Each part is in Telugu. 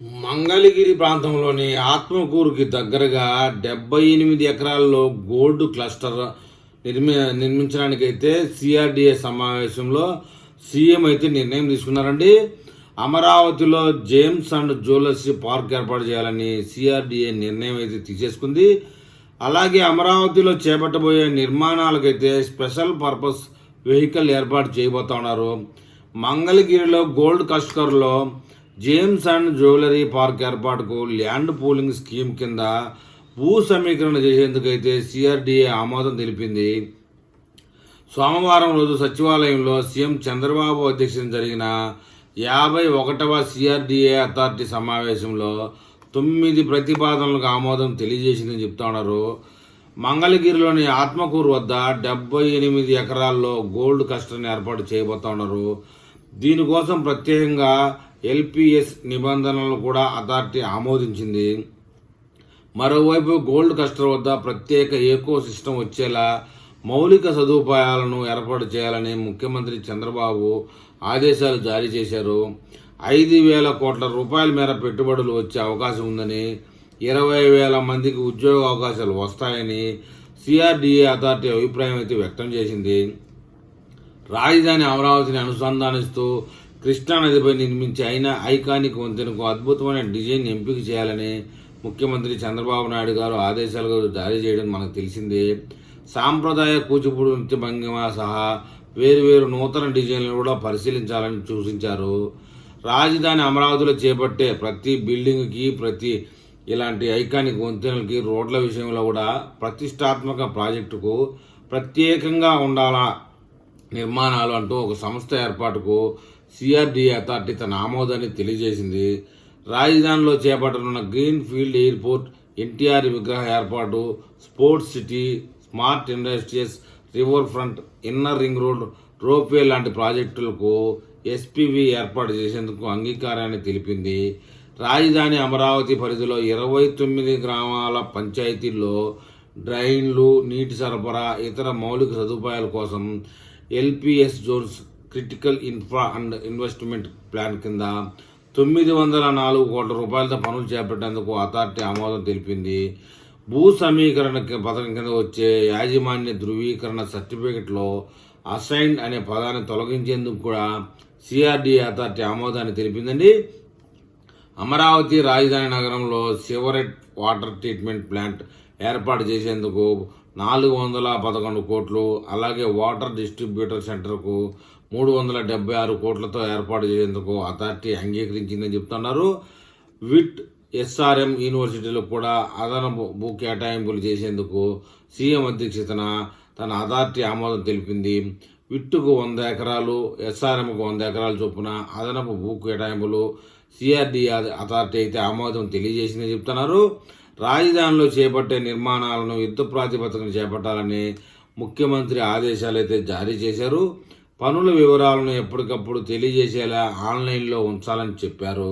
మంగళగిరి ప్రాంతంలోని ఆత్మకూరుకి దగ్గరగా డెబ్బై ఎనిమిది ఎకరాల్లో గోల్డ్ క్లస్టర్ నిర్మి నిర్మించడానికైతే సిఆర్డిఏ సమావేశంలో సీఎం అయితే నిర్ణయం తీసుకున్నారండి. అమరావతిలో జేమ్స్ అండ్ జ్యువెలర్స్ పార్క్ ఏర్పాటు చేయాలని సిఆర్డిఏ నిర్ణయం అయితే తీసేసుకుంది. అలాగే అమరావతిలో చేపట్టబోయే నిర్మాణాలకైతే స్పెషల్ పర్పస్ వెహికల్ ఏర్పాటు చేయబోతా ఉన్నారు. మంగళగిరిలో గోల్డ్ కస్టర్లో జేమ్స్ అండ్ జ్యువెలరీ పార్క్ ఏర్పాటుకు ల్యాండ్ పూలింగ్ స్కీమ్ కింద భూ సమీకరణ చేసేందుకైతే సిఆర్డీఏ ఆమోదం తెలిపింది. సోమవారం రోజు సచివాలయంలో సీఎం చంద్రబాబు అధ్యక్షతన జరిగిన యాభై ఒకటవ సిఆర్డీఏ అథారిటీ సమావేశంలో తొమ్మిది ప్రతిపాదనలకు ఆమోదం తెలియజేసిందని చెప్తున్నారు మంగళగిరిలోని ఆత్మకూరు వద్ద డెబ్బై ఎనిమిది ఎకరాల్లో గోల్డ్ కస్టర్ని ఏర్పాటు చేయబోతున్నారు దీనికోసం ప్రత్యేకంగా ఎల్పిఎస్ నిబంధనలను కూడా అథారిటీ ఆమోదించింది. మరోవైపు గోల్డ్ కస్టర్ వద్ద ప్రత్యేక ఏకో సిస్టమ్ వచ్చేలా మౌలిక సదుపాయాలను ఏర్పాటు చేయాలని ముఖ్యమంత్రి చంద్రబాబు ఆదేశాలు జారీ చేశారు. ఐదు వేల కోట్ల రూపాయల మేర పెట్టుబడులు వచ్చే అవకాశం ఉందని ఇరవై వేల మందికి ఉద్యోగ అవకాశాలు వస్తాయని సిఆర్డిఏ అథారిటీ అభిప్రాయం అయితే వ్యక్తం చేసింది. రాజధాని అమరావతిని అనుసంధానిస్తూ కృష్ణానదిపై నిర్మించే అయిన ఐకానిక్ వంతెనకు అద్భుతమైన డిజైన్ ఎంపిక చేయాలని ముఖ్యమంత్రి చంద్రబాబు నాయుడు గారు ఆదేశాలు జారీ చేయడం మనకు తెలిసిందే. సాంప్రదాయ కూచిపూడి నృత్య భంగిమ సహా వేరువేరు నూతన డిజైన్లను కూడా పరిశీలించాలని సూచించారు. రాజధాని అమరావతిలో చేపట్టే ప్రతి బిల్డింగ్కి ప్రతి ఇలాంటి ఐకానిక్ వంతెనలకి రోడ్ల విషయంలో కూడా ప్రతిష్టాత్మక ప్రాజెక్టుకు ప్రత్యేకంగా ఉండాలా నిర్మాణాలు అంటూ ఒక సంస్థ ఏర్పాటుకు సిఆర్డీఏ అథారిటీ తన ఆమోదాన్ని తెలియజేసింది. రాజధానిలో చేపట్టనున్న గ్రీన్ ఫీల్డ్ ఎయిర్పోర్ట్ ఎన్టీఆర్ విగ్రహ ఏర్పాటు sports city smart industries river front inner ring road ropeway లాంటి ప్రాజెక్టులకు ఎస్పీవి ఏర్పాటు చేసేందుకు అంగీకారాన్ని తెలిపింది. రాజధాని అమరావతి పరిధిలో ఇరవై తొమ్మిది గ్రామాల పంచాయతీల్లో డ్రైన్లు నీటి సరఫరా ఇతర మౌలిక సదుపాయాల కోసం LPS zones critical infra and investment plan కింద తొమ్మిది వందల నాలుగు కోట్ల రూపాయలతో పనులు చేపట్టేందుకు అథారిటీ ఆమోదం తెలిపింది. భూ సమీకరణ పథకం కింద వచ్చే యాజమాన్య ధృవీకరణ సర్టిఫికెట్లో అసైన్ అనే పదాన్ని తొలగించేందుకు కూడా సిఆర్డి అథారిటీ ఆమోదాన్ని తెలిపిందండి. అమరావతి రాజధాని నగరంలో సివరెట్ వాటర్ ట్రీట్మెంట్ ప్లాంట్ ఏర్పాటు చేసేందుకు నాలుగు వందల పదకొండు కోట్లు అలాగే వాటర్ డిస్ట్రిబ్యూటర్ సెంటర్కు మూడు వందల డెబ్బై ఆరు కోట్లతో ఏర్పాటు చేసేందుకు అథారిటీ అంగీకరించిందని చెప్తున్నారు. విట్ ఎస్ఆర్ఎం యూనివర్సిటీలో కూడా అదనపు భూ కేటాయింపులు చేసేందుకు సీఎం అధ్యక్షతన తన అథారిటీ ఆమోదం తెలిపింది. విట్టుకు వంద ఎకరాలు ఎస్ఆర్ఎంకు వంద ఎకరాల చొప్పున అదనపు భూ కేటాయింపులు సిఆర్డి అథారిటీ అయితే ఆమోదం తెలియజేసిందని చెప్తున్నారు. రాజధానిలో చేపట్టే నిర్మాణాలను యుద్ధ ప్రాతిపదికన చేపట్టాలని ముఖ్యమంత్రి ఆదేశాలు అయితే జారీ చేశారు. పనుల వివరాలను ఎప్పటికప్పుడు తెలియజేసేలా ఆన్లైన్లో ఉంచాలని చెప్పారు.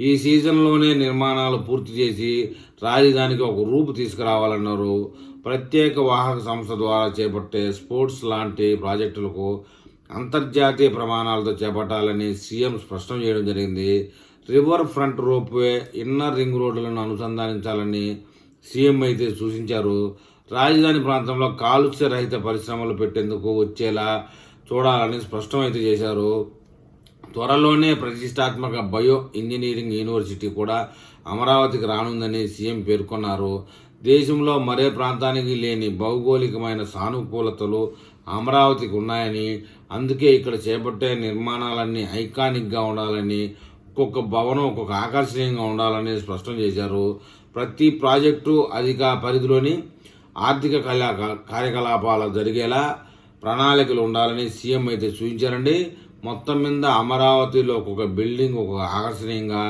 ఈ సీజన్లోనే నిర్మాణాలు పూర్తి చేసి రాజధానికి ఒక రూపు తీసుకురావాలన్నారు. ప్రత్యేక వాహక సంస్థ ద్వారా చేపట్టే స్పోర్ట్స్ లాంటి ప్రాజెక్టులకు అంతర్జాతీయ ప్రమాణాలతో చేపట్టాలని సీఎం స్పష్టం చేయడం జరిగింది. River front ropeway inner ring రోడ్లను అనుసంధానించాలని సీఎం అయితే సూచించారు. రాజధాని ప్రాంతంలో కాలుష్య రహిత పరిశ్రమలు పెట్టేందుకు వచ్చేలా చూడాలని స్పష్టం అయితే చేశారు. త్వరలోనే ప్రతిష్టాత్మక బయో ఇంజనీరింగ్ యూనివర్సిటీ కూడా అమరావతికి రానుందని సీఎం పేర్కొన్నారు. దేశంలో మరే ప్రాంతానికి లేని భౌగోళికమైన సానుకూలతలు అమరావతికి ఉన్నాయని అందుకే ఇక్కడ చేపట్టే నిర్మాణాలన్నీ ఐకానిక్గా ఉండాలని ఒక్కొక్క భవనం ఒక్కొక్క ఆకర్షణీయంగా ఉండాలని స్పష్టం చేశారు. ప్రతి ప్రాజెక్టు అధిక పరిధిలోని ఆర్థిక కళా కార్యకలాపాలు జరిగేలా ప్రణాళికలు ఉండాలని సీఎం అయితే సూచించారండి. మొత్తం మీద అమరావతిలో ఒక్కొక్క బిల్డింగ్ ఒక్కొక్క ఆకర్షణీయంగా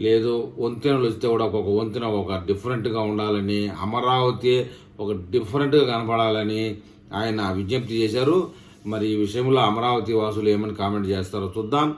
లేదు వంతెనలు వస్తే కూడా ఒక్కొక్క వంతెన ఒక డిఫరెంట్గా ఉండాలని అమరావతి ఒక డిఫరెంట్గా కనపడాలని ఆయన విజ్ఞప్తి చేశారు. మరి ఈ విషయంలో అమరావతి వాసులు ఏమని కామెంట్ చేస్తారో చూద్దాం.